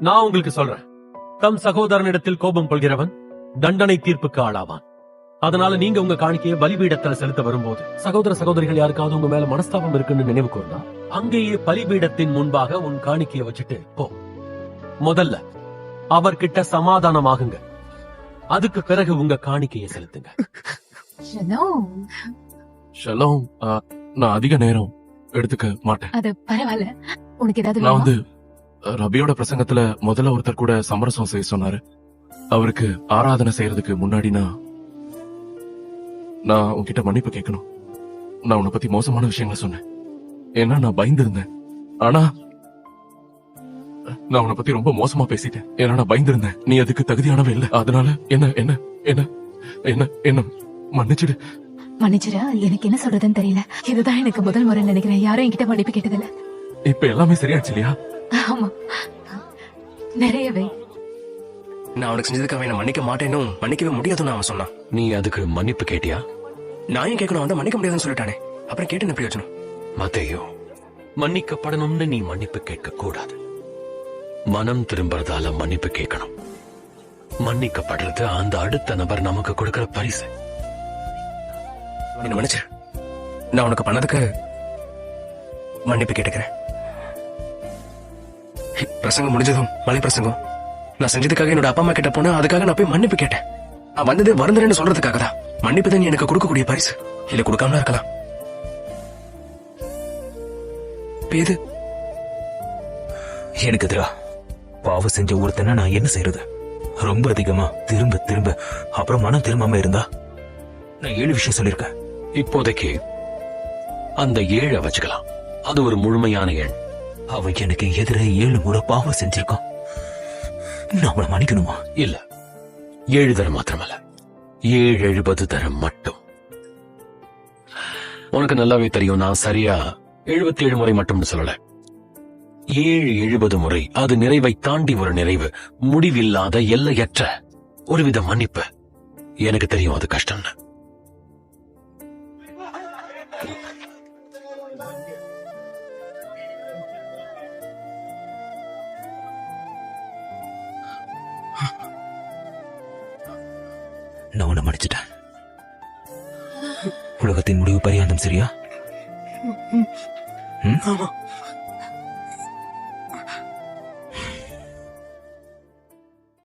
நான் உங்களுக்கு சொல்றேன். தம் சகோதரனிடத்தில் கோபம் கொள்கிறவன் தண்டனை தீர்ப்புக்கு ஆளாவான். அதனால நீங்க உங்க காணிக்கையை பலிபீடத்துல செலுத்த வரும்போது சகோதர சகோதரிகள் யாருக்காவது உங்க மேல மனஸ்தாபம் இருக்குன்னு நினைவு கூர்ந்தா அங்கேயே பலிபீடத்தின் முன்பாக உன் காணிக்கையை வச்சுட்டு போ. முதல்ல அவர்கிட்ட சமாதானமாகுங்க. அதுக்கு பிறகு உங்க காணிக்கையை செலுத்துங்க. ஷலோம். நான் அதிக நேரம் எடுத்துக்க மாட்டேன். அது பரவாயில்ல. உனக்கு ஏதாவது நான்? வந்து ரபியோட பிரசங்கத்துல முதல்ல ஒருத்தர் கூட சமரசம் செய்ய சொன்னாரு. அவருக்கு ஆராதனை செய்யறதுக்கு முன்னாடி நான் உன்கிட்ட மன்னிப்பு கேட்கணும். நான் உன்னை பத்தி மோசமான விஷயங்களை சொன்னேன். ஏன்னா நான் பயந்திருந்தேன். ஆனா நான் உன்னை பத்தி ரொம்ப மோசமா பேசிட்டேன். ஏன்னா நான் பயந்திருந்தேன். நீ அதுக்கு தகுதியானவ இல்ல. அதனால என்ன என்ன என்ன என்ன என்ன மன்னிச்சிடு. மன்னிச்சிரு எனக்கு என்ன சொல்றதுன்னு தெரியல. இதுதான் எனக்கு முதல் முறை நினைக்கிறேன். யாரும் என்கிட்ட மன்னிப்பு கேட்டதில்ல. இப்ப எல்லாமே சரியாச்சு இல்லையா? ஆமா. நிறையவே. நான் அவனுக்கு செஞ்சதுக்கு அவன் என்ன மன்னிக்க மாட்டேனும் மன்னிக்கவே முடியாதுன்னு அவன் சொன்னான். நீ அதுக்கு மன்னிப்பு கேட்டியா? நான் ஏன் கேட்கணும்? தான் மன்னிக்க முடியாதுன்னு சொல்லிட்டானே. அப்புறம் கேட்டு என்ன பிரயோஜனம்? மத்தேயோ மன்னிக்கப்படணும்னு நீ மன்னிப்பு கேட்க கூடாது. மனம் திரும்புறதால மன்னிப்பு கேட்கணும். மன்னிக்கப்படுறது அந்த அடுத்த நபர் நமக்கு கொடுக்கிற பரிசு. என்ன மன்னிச்சிரு. நான் உனக்கு பண்ணதுக்கு மன்னிப்பு கேட்டுக்கிறேன். பிரசங்கம் முடிஞ்சதும் மலை பிரசங்கம். நான் செஞ்சதுக்காக என்னோட அப்பா அம்மா கிட்ட போனேன் அதுக்காக நான் போய் மன்னிப்பு கேட்டேன். நான் வந்ததே வருந்துறேன்னு சொல்றதுக்காக தான். மன்னிப்பு தான் எனக்கு கொடுக்கக்கூடிய பரிசு. இல்ல கொடுக்காமலாம் இருக்கலாம். எது எனக்கு எதிரா பாவம் செஞ்ச ஒருத்தனை நான் என்ன செய்யறது ரொம்ப அதிகமா திரும்ப திரும்ப அப்புறம் மனம் திரும்பாம இருந்தா? நான் ஏழு விஷயம் சொல்லியிருக்கேன். இப்போதைக்கு அந்த ஏழை வச்சுக்கலாம். அது ஒரு முழுமையான எண் அவ எனக்கு எதிரே ஏழு முறை பாவம் செஞ்சிருக்கான். நான் மன்னிக்கணுமா? இல்ல. ஏழு தரம் மாத்திரமல்ல. ஏழு எழுபது தரம் மட்டும். உனக்கு நல்லாவே தெரியும் நான் சரியா எழுபத்தி ஏழு முறை மட்டும்னு சொல்லல. ஏழு எழுபது முறை அது நிறைவை தாண்டி ஒரு நிறைவு முடிவில்லாத எல்லையற்ற ஒருவித மன்னிப்பு. எனக்கு தெரியும் அது கஷ்டம்னு. நான் உன்னை மன்னிச்சிட்டேன். உலகத்தின் முடிவு பரியாந்தம் சரியா? ஆமா.